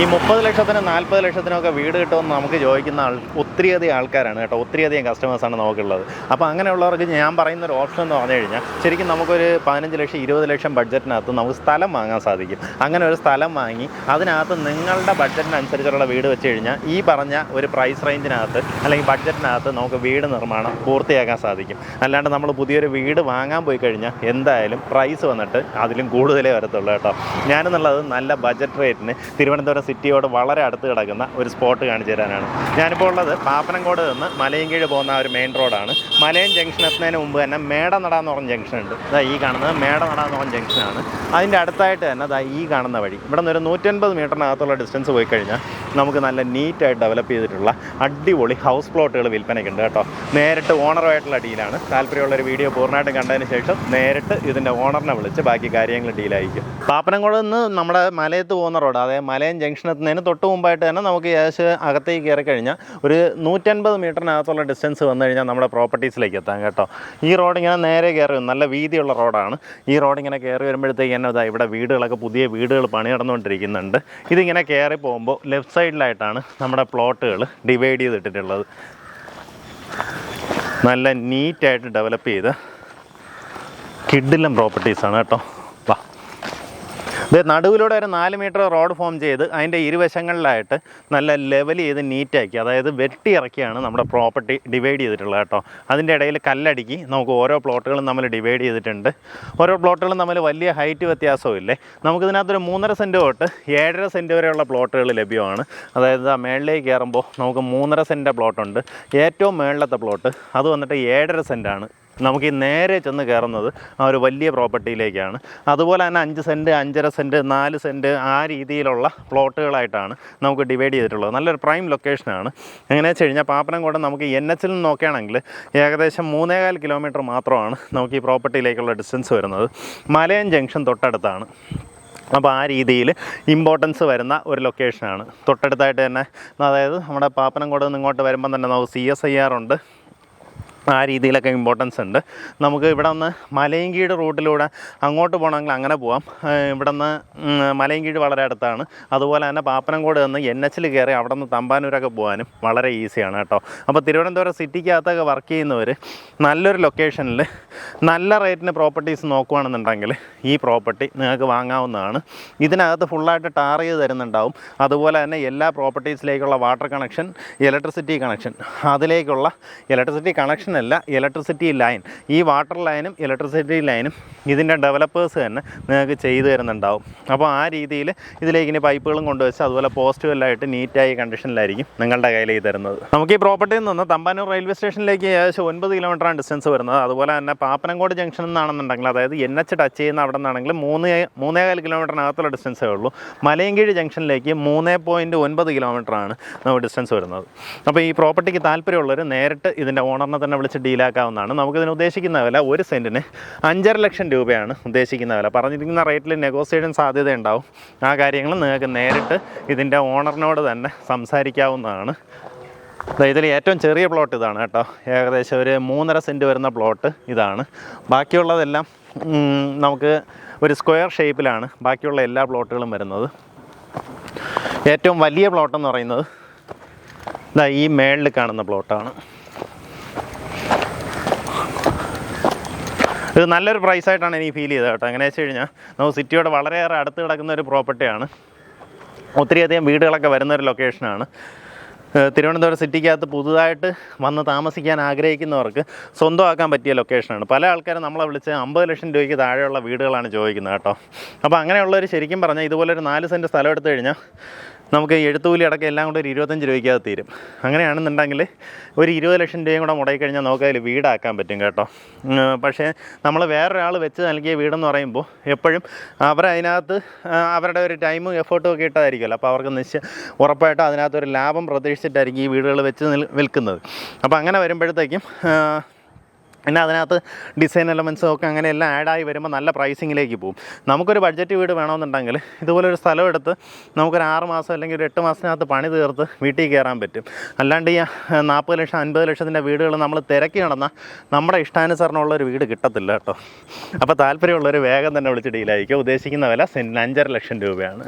ഈ മുപ്പത് ലക്ഷത്തിനും നാൽപ്പത് ലക്ഷത്തിനൊക്കെ വീട് കിട്ടുമെന്ന് നമുക്ക് ചോദിക്കുന്ന ആൾ ഒത്തിരിയധികം ആൾക്കാരാണ് കേട്ടോ. ഒത്തിരിയധികം കസ്റ്റമേഴ്സാണ് നമുക്കുള്ളത്. അപ്പോൾ അങ്ങനെയുള്ളവർക്ക് ഞാൻ പറയുന്ന ഒരു ഓപ്ഷൻ എന്ന് പറഞ്ഞു കഴിഞ്ഞാൽ ശരിക്കും നമുക്കൊരു പതിനഞ്ച് ലക്ഷം ഇരുപത് ലക്ഷം ബഡ്ജറ്റിനകത്ത് നമുക്ക് സ്ഥലം വാങ്ങാൻ സാധിക്കും. അങ്ങനെ ഒരു സ്ഥലം വാങ്ങി അതിനകത്ത് നിങ്ങളുടെ ബഡ്ജറ്റിനനുസരിച്ചുള്ള വീട് വെച്ച് കഴിഞ്ഞാൽ ഈ പറഞ്ഞ ഒരു പ്രൈസ് റേഞ്ചിനകത്ത് അല്ലെങ്കിൽ ബഡ്ജറ്റിനകത്ത് നമുക്ക് വീട് നിർമ്മാണം പൂർത്തിയാക്കാൻ സാധിക്കും. അല്ലാണ്ട് നമ്മൾ പുതിയൊരു വീട് വാങ്ങാൻ പോയി കഴിഞ്ഞാൽ എന്തായാലും പ്രൈസ് വന്നിട്ട് അതിലും കൂടുതലേ വരത്തുള്ളൂ കേട്ടോ. ഞാനെന്നുള്ളത് നല്ല ബഡ്ജറ്റ് റേറ്റിന് തിരുവനന്തപുരം സിറ്റിയോട് വളരെ അടുത്ത് കിടക്കുന്ന ഒരു സ്പോട്ട് കാണിച്ചു തരാനാണ്. ഞാനിപ്പോൾ ഉള്ളത് പാപ്പനംകോട് നിന്ന് മലയൻകീഴ് പോകുന്ന ഒരു മെയിൻ റോഡാണ്. മലയൻ ജംഗ്ഷൻ എത്തുന്നതിന് മുമ്പ് തന്നെ മേടനട എന്ന് പറഞ്ഞ ജംഗ്ഷൻ ഉണ്ട്. അതാ ഈ കാണുന്നത് മേടനട എന്ന് പറഞ്ഞ ജംഗ്ഷനാണ് അതിന്റെ അടുത്തായിട്ട് തന്നെ അതാ ഈ കാണുന്ന വഴി. ഇവിടെ നിന്ന് ഒരു നൂറ്റൻപത് മീറ്ററിനകത്തുള്ള ഡിസ്റ്റൻസ് പോയി കഴിഞ്ഞാൽ നമുക്ക് നല്ല നീറ്റായിട്ട് ഡെവലപ്പ് ചെയ്തിട്ടുള്ള അടിപൊളി ഹൗസ് പ്ലോട്ടുകൾ വിൽപ്പനയ്ക്കുണ്ട് കേട്ടോ. നേരിട്ട് ഓണറുമായിട്ടുള്ള ഡീലാണ് താല്പര്യമുള്ള ഒരു വീഡിയോ പൂർണമായിട്ടും കണ്ടതിന് ശേഷം നേരിട്ട് ഇതിന്റെ ഓണറിനെ വിളിച്ച് ബാക്കി കാര്യങ്ങൾ ഡീലായിരിക്കും പാപ്പനംകോട് നിന്ന് നമ്മുടെ മലയത്ത് പോകുന്ന റോഡ് അതായത് മലയൻ ജംഗ്ഷൻ എത്തുന്നതിന് തൊട്ട് മുമ്പായിട്ട് തന്നെ നമുക്ക് ഏകദേശം അകത്തേക്ക് കയറി കഴിഞ്ഞാൽ ഒരു നൂറ്റൻപത് മീറ്ററിനകത്തുള്ള ഡിസ്റ്റൻസ് വന്നു കഴിഞ്ഞാൽ നമ്മുടെ പ്രോപ്പർട്ടീസിലേക്ക് എത്താം കേട്ടോ. ഈ റോഡ് ഇങ്ങനെ നേരെ കയറി നല്ല വീതിയുള്ള റോഡാണ് ഈ റോഡ് ഇങ്ങനെ കയറി വരുമ്പോഴത്തേക്ക് തന്നെ ഇതാ ഇവിടെ വീടുകളൊക്കെ പുതിയ വീടുകൾ പണി നടന്നുകൊണ്ടിരിക്കുന്നുണ്ട്. ഇതിങ്ങനെ കയറി പോകുമ്പോൾ ലെഫ്റ്റ് സൈഡിലായിട്ടാണ് നമ്മുടെ പ്ലോട്ടുകൾ ഡിവൈഡ് ചെയ്തിട്ടിട്ടുള്ളത്. നല്ല നീറ്റായിട്ട് ഡെവലപ്പ് ചെയ്ത് കിഡിലും പ്രോപ്പർട്ടീസാണ് കേട്ടോ. ഇത് നടുവിലൂടെ ഒരു നാല് മീറ്റർ റോഡ് ഫോം ചെയ്ത് അതിന്റെ ഇരുവശങ്ങളിലായിട്ട് നല്ല ലെവൽ ചെയ്ത് നീറ്റാക്കി അതായത് വെട്ടി ഇറക്കിയാണ് നമ്മുടെ പ്രോപ്പർട്ടി ഡിവൈഡ് ചെയ്തിട്ടുള്ളത് കേട്ടോ. അതിന്റെ ഇടയിൽ കല്ലടുക്കി നമുക്ക് ഓരോ പ്ലോട്ടുകളും നമ്മൾ ഡിവൈഡ് ചെയ്തിട്ടുണ്ട്. ഓരോ പ്ലോട്ടുകളും നമ്മൾ വലിയ ഹൈറ്റ് വ്യത്യാസവും ഇല്ലേ? നമുക്കിതിനകത്തൊരു മൂന്നര സെന്റ് തൊട്ട് ഏഴര സെന്റ് വരെയുള്ള പ്ലോട്ടുകൾ ലഭ്യമാണ്. അതായത് ആ മേളിലേക്ക് കയറുമ്പോൾ നമുക്ക് മൂന്നര സെന്റ് പ്ലോട്ടുണ്ട്. ഏറ്റവും മേളിലത്തെ പ്ലോട്ട് അത് വന്നിട്ട് ഏഴര സെന്റാണ് നമുക്ക് ഈ നേരെ ചെന്ന് കയറുന്നത് ആ ഒരു വലിയ പ്രോപ്പർട്ടിയിലേക്കാണ്. അതുപോലെ തന്നെ അഞ്ച് സെന്റ് അഞ്ചര സെന്റ് നാല് സെന്റ് ആ രീതിയിലുള്ള പ്ലോട്ടുകളായിട്ടാണ് നമുക്ക് ഡിവൈഡ് ചെയ്തിട്ടുള്ളത്. നല്ലൊരു പ്രൈം ലൊക്കേഷനാണ്. എങ്ങനെയാണെന്ന് വെച്ച് കഴിഞ്ഞാൽ പാപ്പനംകോട് നമുക്ക് എൻ എച്ചിൽ നിന്ന് നോക്കുകയാണെങ്കിൽ ഏകദേശം മൂന്നേകാൽ കിലോമീറ്റർ മാത്രമാണ് നമുക്ക് ഈ പ്രോപ്പർട്ടിയിലേക്കുള്ള ഡിസ്റ്റൻസ് വരുന്നത്. മലയൻ ജംഗ്ഷൻ തൊട്ടടുത്താണ്. അപ്പോൾ ആ രീതിയിൽ ഇമ്പോർട്ടൻസ് വരുന്ന ഒരു ലൊക്കേഷനാണ്. തൊട്ടടുത്തായിട്ട് തന്നെ അതായത് നമ്മുടെ പാപ്പനംകോട് നിന്ന് ഇങ്ങോട്ട് വരുമ്പം തന്നെ നമുക്ക് സി എസ് ഐ ആർ ഉണ്ട്. ആ രീതിയിലൊക്കെ ഇമ്പോർട്ടൻസ് ഉണ്ട്. നമുക്ക് ഇവിടെ നിന്ന് മലയങ്കീട് റൂട്ടിലൂടെ അങ്ങോട്ട് പോകണമെങ്കിൽ അങ്ങനെ പോവാം. ഇവിടെ നിന്ന് മലയങ്കീട് വളരെ അടുത്താണ്. അതുപോലെ തന്നെ പാപ്പനംകോട് നിന്ന് എൻ എച്ചിൽ കയറി അവിടെ നിന്ന് തമ്പാനൂരൊക്കെ പോകാനും വളരെ ഈസിയാണ് കേട്ടോ. അപ്പോൾ തിരുവനന്തപുരം സിറ്റിക്കകത്തൊക്കെ വർക്ക് ചെയ്യുന്നവർ നല്ലൊരു ലൊക്കേഷനിൽ നല്ല റേറ്റിന് പ്രോപ്പർട്ടീസ് നോക്കുകയാണെന്നുണ്ടെങ്കിൽ ഈ പ്രോപ്പർട്ടി നിങ്ങൾക്ക് വാങ്ങാവുന്നതാണ്. ഇതിനകത്ത് ഫുള്ളായിട്ട് ടാർ ചെയ്ത് തരുന്നുണ്ടാവും. അതുപോലെ തന്നെ എല്ലാ പ്രോപ്പർട്ടീസിലേക്കുള്ള വാട്ടർ കണക്ഷൻ ഇലക്ട്രിസിറ്റി കണക്ഷൻ അതിലേക്കുള്ള ഇലക്ട്രിസിറ്റി കണക്ഷൻ അല്ല ഇലക്ട്രിസിറ്റി ലൈൻ. ഈ വാട്ടർ ലൈനും ഇലക്ട്രിസിറ്റി ലൈനും ഇതിന്റെ ഡെവലപ്പേഴ്സ് തന്നെ നിങ്ങൾക്ക് ചെയ്തു തരുന്നുണ്ടാവും. അപ്പോൾ ആ രീതിയിൽ ഇതിലേക്ക് ഇനി പൈപ്പുകളും കൊണ്ടുവച്ച് അതുപോലെ പോസ്റ്റുമെല്ലായിട്ട് നീറ്റായി കണ്ടീഷനിലായിരിക്കും നിങ്ങളുടെ കയ്യിലേക്ക് തരുന്നത്. നമുക്ക് ഈ പ്രോപ്പർട്ടിയിൽ നിന്ന് തമ്പാനൂർ റെയിൽവേ സ്റ്റേഷനിലേക്ക് ഏകദേശം ഒൻപത് കിലോമീറ്ററാണ് ഡിസ്റ്റൻസ് വരുന്നത്. അതുപോലെ തന്നെ പാപ്പനംകോട് ജംഗ്ഷൻ നിന്നാണെന്നുണ്ടെങ്കിൽ അതായത് എൻ എച്ച് ടച്ച് ചെയ്യുന്ന അവിടെ നിന്നാണെങ്കിൽ മൂന്ന് മൂന്നേകാൽ കിലോമീറ്ററിനകത്തുള്ള ഡിസ്റ്റൻസേ ഉള്ളൂ. മലയൻകീഴ് ജംഗ്ഷനിലേക്ക് മൂന്ന് പോയിന്റ് ഒൻപത് കിലോമീറ്ററാണ് നമുക്ക് ഡിസ്റ്റൻസ് വരുന്നത്. അപ്പോൾ ഈ പ്രോപ്പർട്ടിക്ക് താല്പര്യമുള്ളവർ നേരിട്ട് ഇതിന്റെ ഓണറിനെ തന്നെ വിളിച്ച് ഡീലാക്കാവുന്നതാണ്. നമുക്കിതിന് ഉദ്ദേശിക്കുന്ന വില ഒരു സെന്റിന് അഞ്ചര ലക്ഷം രൂപയാണ് ഉദ്ദേശിക്കുന്ന വില. പറഞ്ഞിരിക്കുന്ന റേറ്റിൽ നെഗോസിയേഷൻ സാധ്യത ഉണ്ടാവും ആ കാര്യങ്ങൾ നിങ്ങൾക്ക് നേരിട്ട് ഇതിന്റെ ഓണറിനോട് തന്നെ സംസാരിക്കാവുന്നതാണ്. ഇതിൽ ഏറ്റവും ചെറിയ പ്ലോട്ട് ഇതാണ് കേട്ടോ. ഏകദേശം ഒരു മൂന്നര സെന്റ് വരുന്ന പ്ലോട്ട് ഇതാണ്. ബാക്കിയുള്ളതെല്ലാം നമുക്ക് ഒരു സ്ക്വയർ ഷേപ്പിലാണ് ബാക്കിയുള്ള എല്ലാ പ്ലോട്ടുകളും വരുന്നത്. ഏറ്റവും വലിയ പ്ലോട്ട് എന്ന് പറയുന്നത് ഈ മേളിൽ കാണുന്ന പ്ലോട്ടാണ്. ഇത് നല്ലൊരു പ്രൈസ് ആയിട്ടാണ് എനിക്ക് ഫീൽ ചെയ്തത് കേട്ടോ. എങ്ങനെയാ വെച്ച് കഴിഞ്ഞാൽ നമുക്ക് സിറ്റിയോട് വളരെയേറെ അടുത്ത് കിടക്കുന്ന ഒരു പ്രോപ്പർട്ടിയാണ് ഒത്തിരിയധികം വീടുകളൊക്കെ വരുന്ന ഒരു ലൊക്കേഷനാണ് തിരുവനന്തപുരം സിറ്റിക്കകത്ത് പുതുതായിട്ട് വന്ന് താമസിക്കാൻ ആഗ്രഹിക്കുന്നവർക്ക് സ്വന്തമാക്കാൻ പറ്റിയ ലൊക്കേഷനാണ് പല ആൾക്കാരും നമ്മളെ വിളിച്ച് അമ്പത് ലക്ഷം രൂപയ്ക്ക് താഴെയുള്ള വീടുകളാണ് ചോദിക്കുന്നത് കേട്ടോ. അപ്പോൾ അങ്ങനെയുള്ളവർ ശരിക്കും പറഞ്ഞാൽ ഇതുപോലൊരു നാല് സെന്റ് സ്ഥലം എടുത്തു കഴിഞ്ഞാൽ നമുക്ക് എഴുത്തുകൂലി അടക്കം എല്ലാം കൂടെ ഒരു ഇരുപത്തഞ്ച് രൂപയ്ക്കകത്ത് തീരും. അങ്ങനെയാണെന്നുണ്ടെങ്കിൽ ഒരു ഇരുപത് ലക്ഷം രൂപയും കൂടെ മുടക്കി കഴിഞ്ഞാൽ നമുക്ക് അതിൽ വീടാക്കാൻ പറ്റും കേട്ടോ. പക്ഷേ നമ്മൾ വേറൊരാൾ വെച്ച് നൽകിയ വീടെന്ന് പറയുമ്പോൾ എപ്പോഴും ആ, അവരുടെ ഒരു ടൈമും എഫേർട്ടും ഒക്കെ ഇട്ടതായിരിക്കുമല്ലോ. അപ്പോൾ അവർക്ക് നിശ്ചയ ഉറപ്പായിട്ടും അതിനകത്തൊരു ലാഭം പ്രതീക്ഷിച്ചിട്ടായിരിക്കും ഈ വീടുകൾ വെച്ച് വിൽക്കുന്നത്. അപ്പോൾ അങ്ങനെ വരുമ്പോഴത്തേക്കും പിന്നെ അതിനകത്ത് ഡിസൈൻ എലമെൻസും ഒക്കെ അങ്ങനെ എല്ലാം ആഡായി വരുമ്പോൾ നല്ല പ്രൈസിങ്ങിലേക്ക് പോകും നമുക്കൊരു ബഡ്ജറ്റ് വീട് വേണമെന്നുണ്ടെങ്കിൽ ഇതുപോലെ ഒരു സ്ഥലം എടുത്ത് നമുക്കൊരു ആറ് മാസം അല്ലെങ്കിൽ ഒരു എട്ട് മാസത്തിനകത്ത് പണി തീർത്ത് വീട്ടിൽ കയറാൻ പറ്റും. അല്ലാണ്ട് ഈ നാൽപ്പത് ലക്ഷം അൻപത് ലക്ഷത്തിന്റെ വീടുകൾ നമ്മൾ തിരക്കി നടന്നാൽ നമ്മുടെ ഇഷ്ടാനുസരണമുള്ള ഒരു വീട് കിട്ടത്തില്ല കേട്ടോ. അപ്പോൾ താല്പര്യമുള്ളവർ വേഗം തന്നെ വിളിച്ച് ഡീലായിരിക്കും ഉദ്ദേശിക്കുന്ന വില സെന്റിന് അഞ്ചര ലക്ഷം രൂപയാണ്.